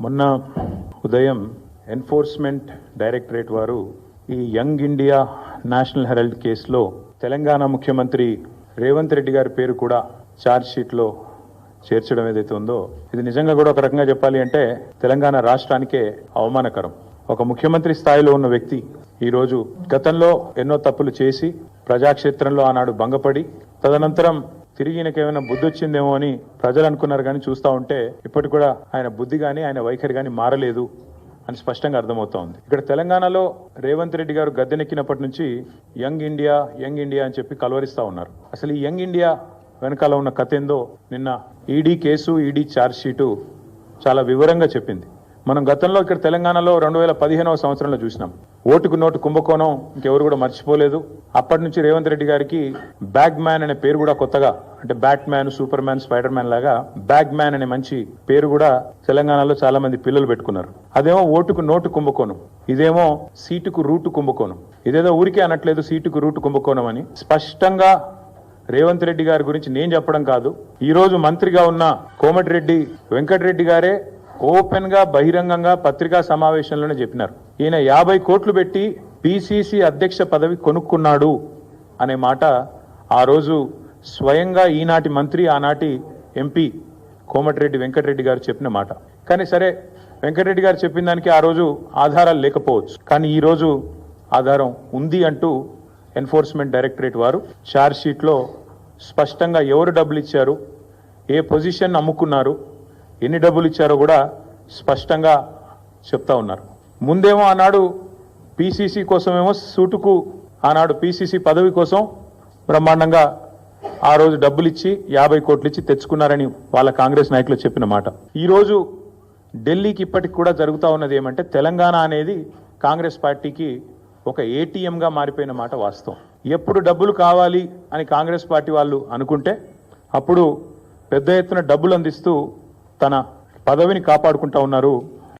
మొన్న ఉదయం enforcement directorate వారు ఈ యంగ్ ఇండియా నేషనల్ హెరాల్డ్ కేసులో తెలంగాణ ముఖ్యమంత్రి రేవంత్ రెడ్డి గారి పేరు కూడా ఛార్జ్ షీట్లో చేర్చడం ఏదైతే ఉందో ఇది నిజంగా కూడా ఒక రకంగా చెప్పాలి అంటే తెలంగాణ రాష్ట్రానికే అవమానకరం. ఒక ముఖ్యమంత్రి స్థాయిలో ఉన్న వ్యక్తి ఈరోజు గతంలో ఎన్నో తప్పులు చేసి ప్రజాక్షేత్రంలో ఆనాడు భంగపడి తదనంతరం తిరిగి ఏమైనా బుద్ధి వచ్చిందేమో అని ప్రజలు అనుకున్నారు కానీ చూస్తూ ఉంటే ఇప్పటికి కూడా ఆయన బుద్ధి కానీ ఆయన వైఖరి కానీ మారలేదు అని స్పష్టంగా అర్థమవుతా ఉంది ఇక్కడ తెలంగాణలో రేవంత్ రెడ్డి గారు గద్దెనెక్కినప్పటి నుంచి యంగ్ ఇండియా యంగ్ ఇండియా అని చెప్పి కలవరిస్తూ ఉన్నారు. అసలు ఈ యంగ్ ఇండియా వెనకాల ఉన్న కథ ఏందో నిన్న ఈడీ కేసు ఈడీ షీటు చాలా వివరంగా చెప్పింది. మనం గతంలో ఇక్కడ తెలంగాణలో రెండు వేల పదిహేనవ సంవత్సరంలో చూసినాం. ఓటుకు నోటు కుంభకోణం ఇంకెవరు కూడా మర్చిపోలేదు. అప్పటి నుంచి రేవంత్ రెడ్డి గారికి బ్యాగ్ మ్యాన్ అనే పేరు కూడా కొత్తగా అంటే bat man super man spider man లాగా బ్యాగ్ మ్యాన్ అనే మంచి పేరు కూడా తెలంగాణలో చాలా మంది పిల్లలు పెట్టుకున్నారు. అదేమో ఓటుకు నోటు కుంభకోణం ఇదేమో సీటుకు రూటు కుంభకోణం. ఇదేదో ఊరికే అనట్లేదు సీటుకు రూటు కుంభకోణం అని. స్పష్టంగా రేవంత్ రెడ్డి గారి గురించి నేను చెప్పడం కాదు. ఈ రోజు మంత్రిగా ఉన్న కోమటిరెడ్డి వెంకటరెడ్డి గారే ఓపెన్గా బహిరంగంగా పత్రికా సమావేశంలోనే చెప్పినారు. ఈయన యాభై కోట్లు పెట్టి పిసిసి అధ్యక్ష పదవి కొనుక్కున్నాడు అనే మాట ఆ రోజు స్వయంగా ఈనాటి మంత్రి ఆనాటి ఎంపీ కోమటిరెడ్డి వెంకటరెడ్డి గారు చెప్పిన మాట. కానీ సరే వెంకటరెడ్డి గారు చెప్పిన దానికి ఆ రోజు ఆధారాలు లేకపోవచ్చు. కానీ ఈ రోజు ఆధారం ఉంది అంటూ ఎన్ఫోర్స్మెంట్ డైరెక్టరేట్ వారు ఛార్జ్ షీట్లో స్పష్టంగా ఎవరు డబ్బులు ఇచ్చారు ఏ పొజిషన్ అమ్ముకున్నారు ఎన్ని డబ్బులు ఇచ్చారో కూడా స్పష్టంగా చెప్తా ఉన్నారు. ముందేమో ఆనాడు పీసీసీ కోసమేమో సూటుకు ఆనాడు పీసీసీ పదవి కోసం బ్రహ్మాండంగా ఆ రోజు డబ్బులు ఇచ్చి యాభై కోట్లు ఇచ్చి తెచ్చుకున్నారని వాళ్ళ కాంగ్రెస్ నాయకులు చెప్పిన మాట. ఈరోజు ఢిల్లీకి ఇప్పటికి కూడా జరుగుతూ ఉన్నది ఏమంటే తెలంగాణ అనేది కాంగ్రెస్ పార్టీకి ఒక ఏటీఎంగా మారిపోయిన మాట వాస్తవం. ఎప్పుడు డబ్బులు కావాలి అని కాంగ్రెస్ పార్టీ వాళ్ళు అనుకుంటే అప్పుడు పెద్ద ఎత్తున డబ్బులు అందిస్తూ తన పదవిని కాపాడుకుంటా ఉన్నారు.